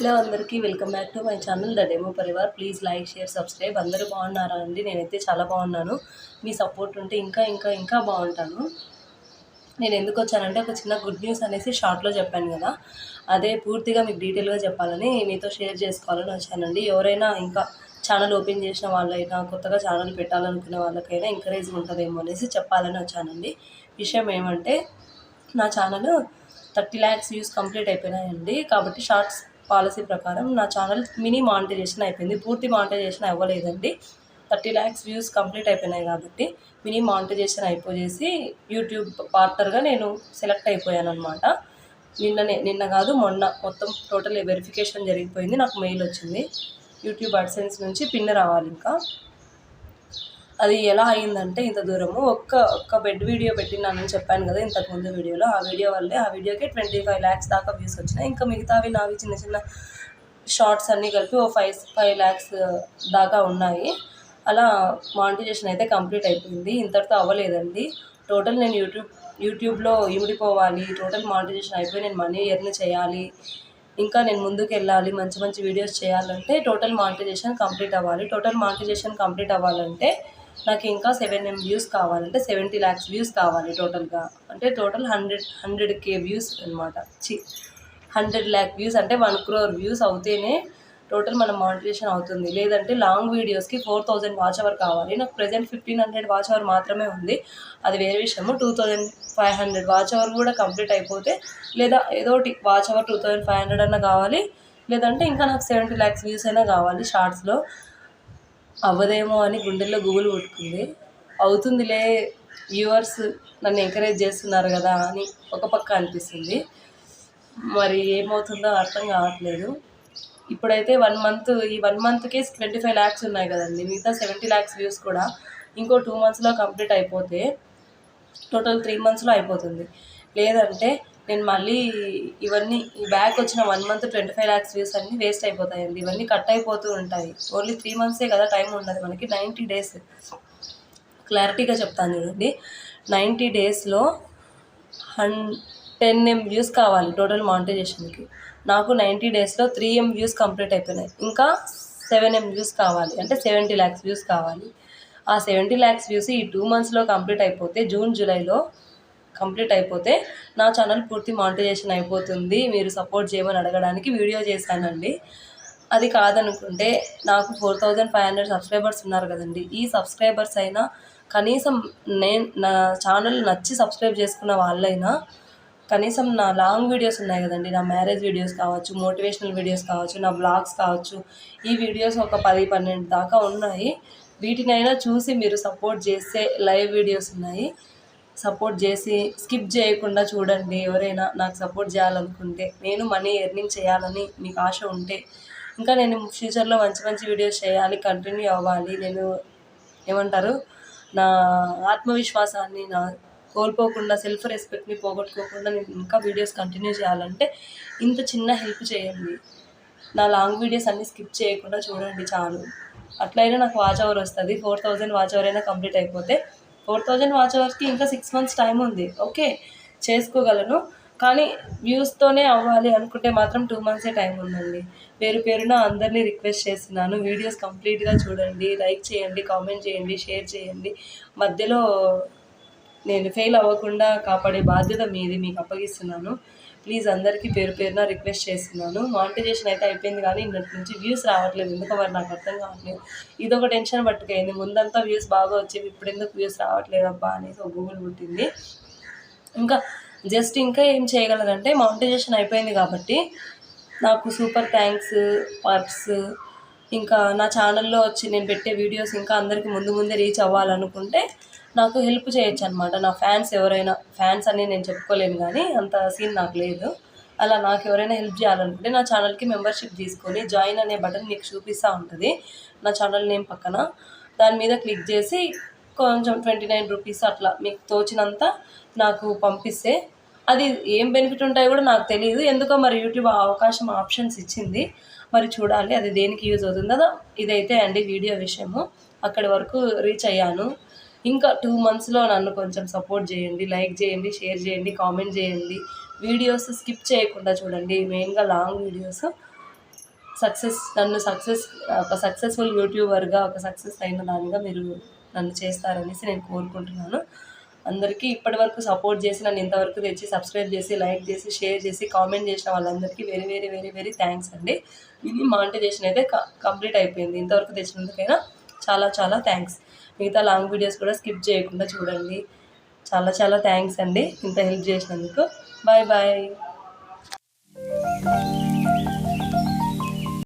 Hello అందరికీ welcome back to my channel the demo Parivar. Please like share subscribe. అందరూ బాగున్నారా అండి? నేనైతే చాలా బాగున్నాను. మీ సపోర్ట్ ఉంటే ఇంకా ఇంకా ఇంకా బాగుంటాను. నేను ఎందుకు వచ్చానంటే ఒక చిన్న గుడ్ న్యూస్ అనేసి షార్ట్లో చెప్పాను కదా. అదే పూర్తిగా మీకు డీటెయిల్గా చెప్పాలని మీతో షేర్ చేసుకోవాలని వచ్చానండి. ఎవరైనా ఇంకా ఛానల్ ఓపెన్ చేసిన వాళ్ళైనా కొత్తగా ఛానల్ పెట్టాలనుకునే వాళ్ళకైనా ఎంకరేజ్ ఉంటుందేమో అనేసి చెప్పాలని వచ్చానండి. విషయం ఏమంటే నా channel thirty lakhs views complete అయిపోయినాయండి. కాబట్టి షార్ట్స్ పాలసీ ప్రకారం నా ఛానల్ మినీ మానిటైజేషన్ అయిపోయింది. పూర్తి మానిటైజేషన్ అవ్వలేదండి. థర్టీ ల్యాక్స్ వ్యూస్ కంప్లీట్ అయిపోయినాయి కాబట్టి మినీ మానిటైజేషన్ అయిపోయేసి యూట్యూబ్ పార్ట్నర్గా నేను సెలెక్ట్ అయిపోయాను అనమాట నిన్ననే నిన్న కాదు మొన్న మొత్తం టోటల్ వెరిఫికేషన్ జరిగిపోయింది. నాకు మెయిల్ వచ్చింది. యూట్యూబ్ అడ్సెన్స్ నుంచి పిన్ రావాలి ఇంకా. అది ఎలా అయిందంటే ఇంత దూరము. ఒక్క ఒక్క బెడ్ వీడియో పెట్టినానని చెప్పాను కదా ఇంతకు ముందు వీడియోలో. ఆ వీడియో వల్లే ఆ వీడియోకి ట్వంటీ ఫైవ్ ల్యాక్స్ దాకా వ్యూస్ వచ్చినాయి. ఇంకా మిగతావి నావి చిన్న చిన్న షార్ట్స్ అన్నీ కలిపి ఓ ఫైవ్ ఫైవ్ ల్యాక్స్ దాకా ఉన్నాయి. అలా మానిటైజేషన్ అయితే కంప్లీట్ అయిపోయింది. ఇంతటితో అవ్వలేదండి. టోటల్ నేను యూట్యూబ్ యూట్యూబ్లో ఇమిడిపోవాలి. టోటల్ మానిటైజేషన్ అయిపోయి నేను మనీ ఎర్న్ చేయాలి. ఇంకా నేను ముందుకు వెళ్ళాలి మంచి మంచి వీడియోస్ చేయాలంటే టోటల్ మానిటైజేషన్ కంప్లీట్ అవ్వాలి. టోటల్ మానిటైజేషన్ కంప్లీట్ అవ్వాలంటే నాకు ఇంకా సెవెన్ ఎం వ్యూస్ కావాలంటే సెవెంటీ ల్యాక్స్ వ్యూస్ కావాలి టోటల్గా. అంటే total hundred hundred K views అనమాట చి హండ్రెడ్ ల్యాక్ వ్యూస్ అంటే వన్ క్రోర్ వ్యూస్ అవుతేనే టోటల్ మన మానిటైజేషన్ అవుతుంది. లేదంటే లాంగ్ వీడియోస్కి ఫోర్ థౌజండ్ వాచ్ అవర్ కావాలి. నాకు present fifteen hundred watch hour మాత్రమే ఉంది. అది వేరే విషయము. Two thousand five hundred watch hour కూడా కంప్లీట్ అయిపోతే లేదా ఏదో ఒకటి watch hour two thousand five hundred అన్నా కావాలి. లేదంటే ఇంకా నాకు సెవెంటీ ల్యాక్స్ వ్యూస్ అయినా కావాలి షార్ట్స్లో. అవ్వదేమో అని గుండెల్లో గుబులు కొట్టుకుంది అవుతుందిలే వ్యూవర్స్ నన్ను ఎంకరేజ్ చేస్తున్నారు కదా అని ఒక పక్క అనిపిస్తుంది. మరి ఏమవుతుందో అర్థం కావట్లేదు. ఇప్పుడైతే వన్ మంత్ ఈ వన్ మంత్కే ట్వంటీ ఫైవ్ ల్యాక్స్ ఉన్నాయి కదండి. మిగతా సెవెంటీ ల్యాక్స్ వ్యూస్ కూడా ఇంకో టూ మంత్స్లో కంప్లీట్ అయిపోతే టోటల్ త్రీ మంత్స్లో అయిపోతుంది. లేదంటే నేను మళ్ళీ ఇవన్నీ ఈ బ్యాగ్ వచ్చిన one month twenty five lakhs views అన్నీ వేస్ట్ అయిపోతాయండి. ఇవన్నీ కట్ అయిపోతూ ఉంటాయి. ఓన్లీ త్రీ మంత్సే కదా టైం ఉండదు మనకి. Ninety days. క్లారిటీగా చెప్తాను చూడండి. నైంటీ డేస్లో హన్ టెన్ ఎం వ్యూస్ కావాలి టోటల్ మానిటైజేషన్కి. నాకు నైంటీ డేస్లో త్రీ ఎం వ్యూస్ కంప్లీట్ అయిపోయినాయి. ఇంకా సెవెన్ ఎం వ్యూస్ కావాలి. అంటే సెవెంటీ ల్యాక్స్ వ్యూస్ కావాలి. ఆ సెవెంటీ ల్యాక్స్ వ్యూస్ ఈ టూ మంత్స్లో కంప్లీట్ అయిపోతే జూన్ జూలైలో కంప్లీట్ అయిపోతే నా ఛానల్ పూర్తి మానిటైజేషన్ అయిపోతుంది. మీరు సపోర్ట్ చేయమని అడగడానికి వీడియో చేశానండి. అది కాదనుకుంటే నాకు four thousand five hundred subscribers ఉన్నారు కదండి. ఈ సబ్స్క్రైబర్స్ అయినా కనీసం నేను నా ఛానల్ నచ్చి సబ్స్క్రైబ్ చేసుకున్న వాళ్ళైనా కనీసం నా లాంగ్ వీడియోస్ ఉన్నాయి కదండి. నా మ్యారేజ్ వీడియోస్ కావచ్చు మోటివేషనల్ వీడియోస్ కావచ్చు నా బ్లాగ్స్ కావచ్చు ఈ వీడియోస్ ఒక పది పన్నెండు దాకా ఉన్నాయి. వీటినైనా చూసి మీరు సపోర్ట్ చేస్తే లైవ్ వీడియోస్ ఉన్నాయి. సపోర్ట్ చేసి స్కిప్ చేయకుండా చూడండి. ఎవరైనా నాకు సపోర్ట్ చేయాలనుకుంటే నేను మనీ ఎర్నింగ్ చేయాలని మీకు ఆశ ఉంటే ఇంకా నేను ఫ్యూచర్లో మంచి మంచి వీడియోస్ చేయాలి కంటిన్యూ అవ్వాలి. నేను ఏమంటారు? నా ఆత్మవిశ్వాసాన్ని నా కోల్పోకుండా సెల్ఫ్ రెస్పెక్ట్ని పోగొట్టుకోకుండా నేను ఇంకా వీడియోస్ కంటిన్యూ చేయాలంటే ఇంత చిన్న హెల్ప్ చేయండి. నా లాంగ్ వీడియోస్ అన్నీ స్కిప్ చేయకుండా చూడండి చాలు. అట్లయినా నాకు వాచ్ అవర్ వస్తుంది. ఫోర్ థౌజండ్ వాచ్ అవర్ అయినా కంప్లీట్ అయిపోతే ఫోర్ థౌజండ్ వాచ్ అవర్స్కి ఇంకా సిక్స్ మంత్స్ టైం ఉంది. ఓకే చేసుకోగలను. కానీ వ్యూస్తోనే అవ్వాలి అనుకుంటే మాత్రం టూ మంత్సే టైం ఉందండి. పేరు పేరున అందరినీ రిక్వెస్ట్ చేస్తున్నాను. వీడియోస్ కంప్లీట్గా చూడండి లైక్ చేయండి కామెంట్ చేయండి షేర్ చేయండి. మధ్యలో నేను ఫెయిల్ అవ్వకుండా కాపాడే బాధ్యత మీది మీకు అప్పగిస్తున్నాను. ప్లీజ్ అందరికీ పేరు పేరున రిక్వెస్ట్ చేస్తున్నాను. మానిటైజేషన్ అయితే అయిపోయింది కానీ ఇన్నటి నుంచి వ్యూస్ రావట్లేదు. ఎందుకు మరి నాకు అర్థం కావట్లేదు. ఇదొక టెన్షన్ పట్టుకైంది. ముందంతా వ్యూస్ బాగా వచ్చేవి ఇప్పుడు ఎందుకు వ్యూస్ రావట్లేదు అబ్బా అనేసి ఒక గూగుల్ పుట్టింది. ఇంకా జస్ట్ ఇంకా ఏం చేయగలరంటే మానిటైజేషన్ అయిపోయింది కాబట్టి నాకు సూపర్ థ్యాంక్స్ పర్ప్స్ ఇంకా నా ఛానల్లో వచ్చి నేను పెట్టే వీడియోస్ ఇంకా అందరికీ ముందు ముందే రీచ్ అవ్వాలనుకుంటే నాకు హెల్ప్ చేయొచ్చు అనమాట నా ఫ్యాన్స్ ఎవరైనా ఫ్యాన్స్ అని నేను చెప్పుకోలేను కానీ అంత సీన్ నాకు లేదు. అలా నాకు ఎవరైనా హెల్ప్ చేయాలనుకుంటే నా ఛానల్కి మెంబర్షిప్ తీసుకొని జాయిన్ అనే బటన్ మీకు చూపిస్తూ ఉంటుంది. నా ఛానల్ నేమ్ పక్కన. దాని మీద క్లిక్ చేసి కొంచెం ట్వంటీ నైన్ రూపీస్ అట్లా మీకు తోచినంత నాకు పంపిస్తే అది ఏం బెనిఫిట్ ఉంటాయో కూడా నాకు తెలియదు. ఎందుకో మరి యూట్యూబ్ ఆ అవకాశం ఆప్షన్స్ ఇచ్చింది. మరి చూడాలి అది దేనికి యూజ్ అవుతుందో. ఇదైతే అండి వీడియో విషయము. అక్కడి వరకు రీచ్ అయ్యాను. ఇంకా టూ మంత్స్లో నన్ను కొంచెం సపోర్ట్ చేయండి లైక్ చేయండి షేర్ చేయండి కామెంట్ చేయండి. వీడియోస్ స్కిప్ చేయకుండా చూడండి మెయిన్గా లాంగ్ వీడియోస్ సక్సెస్ నన్ను సక్సెస్ ఒక సక్సెస్ఫుల్ యూట్యూబర్గా ఒక సక్సెస్ అయిన దానిగా మీరు నన్ను చేస్తారనేసి నేను కోరుకుంటున్నాను. అందరికీ ఇప్పటి వరకు సపోర్ట్ చేసి నన్ను ఇంతవరకు తెచ్చి సబ్స్క్రైబ్ చేసి లైక్ చేసి షేర్ చేసి కామెంట్ చేసిన వాళ్ళందరికీ very very very very thanks అండి. ఇది మానిటైజేషన్ అయితే కంప్లీట్ అయిపోయింది. ఇంతవరకు తెచ్చినందుకైనా చాలా చాలా థ్యాంక్స్ మిగతా లాంగ్ వీడియోస్ కూడా స్కిప్ చేయకుండా చూడండి. చాలా చాలా థ్యాంక్స్ అండి. ఇంత హెల్ప్ చేసినందుకు. Bye bye